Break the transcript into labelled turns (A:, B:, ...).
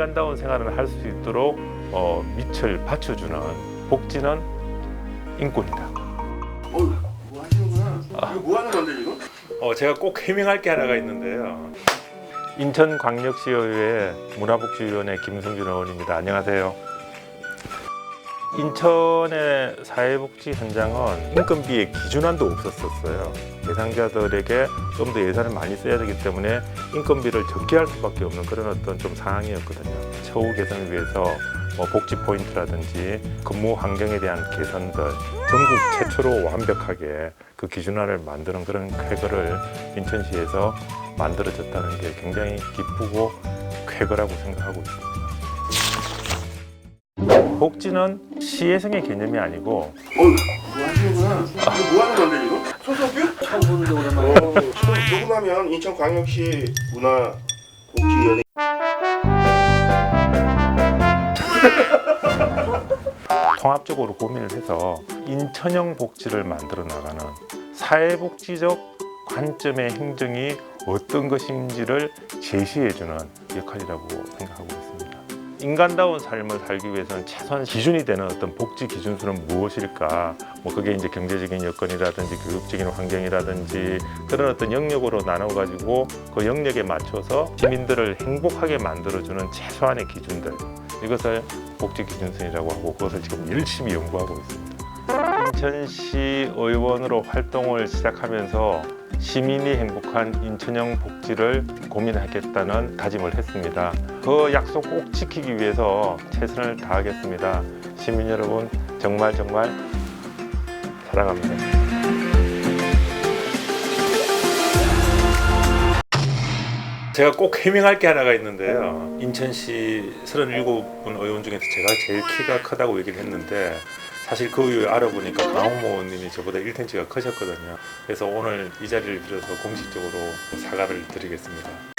A: 인간다운 생활을 할 수 있도록 어, 밑을 받쳐주는 복지는 인권이다.
B: 어, 뭐 하시는구나. 이거 뭐 하는 건데 지금?
A: 어, 제가 꼭 해명할 게 하나가 있는데요. 인천광역시의회 문화복지위원회 김승준 의원입니다. 안녕하세요. 인천의 사회복지 현장은 인건비의 기준안도 없었었어요. 대상자들에게 좀 더 예산을 많이 써야 되기 때문에 인건비를 적게 할 수밖에 없는 그런 어떤 좀 상황이었거든요. 처우 개선을 위해서 뭐 복지 포인트라든지 근무 환경에 대한 개선들 전국 최초로 완벽하게 그 기준안을 만드는 그런 쾌거를 인천시에서 만들어졌다는 게 굉장히 기쁘고 쾌거라고 생각하고 있습니다. 복지는 시혜성의 개념이 아니고
B: 어, 뭐 하시는구나. 이거 뭐 하는 건데 지금? 소속교?
C: 처음 보는데 오랜만에
B: 어, 녹음하면 인천광역시 문화복지위원회
A: 통합적으로 고민을 해서 인천형 복지를 만들어 나가는 사회복지적 관점의 행정이 어떤 것인지를 제시해주는 역할이라고 생각하고 있습니다. 인간다운 삶을 살기 위해서는 최소한 기준이 되는 어떤 복지 기준수는 무엇일까? 뭐 그게 이제 경제적인 여건이라든지 교육적인 환경이라든지 그런 어떤 영역으로 나눠 가지고 그 영역에 맞춰서 시민들을 행복하게 만들어주는 최소한의 기준들 이것을 복지 기준선이라고 하고 그것을 지금 열심히 연구하고 있습니다. 인천시 의원으로 활동을 시작하면서 시민이 행복한 인천형 복지를 고민하겠다는 다짐을 했습니다. 그 약속 꼭 지키기 위해서 최선을 다하겠습니다. 시민 여러분 정말 정말 사랑합니다. 제가 꼭 해명할 게 하나가 있는데요. 인천시 37분 의원 중에서 제가 제일 키가 크다고 얘기를 했는데 사실 그 이후에 알아보니까 강홍모 의원님이 저보다 1cm가 크셨거든요. 그래서 오늘 이 자리를 빌어서 공식적으로 사과를 드리겠습니다.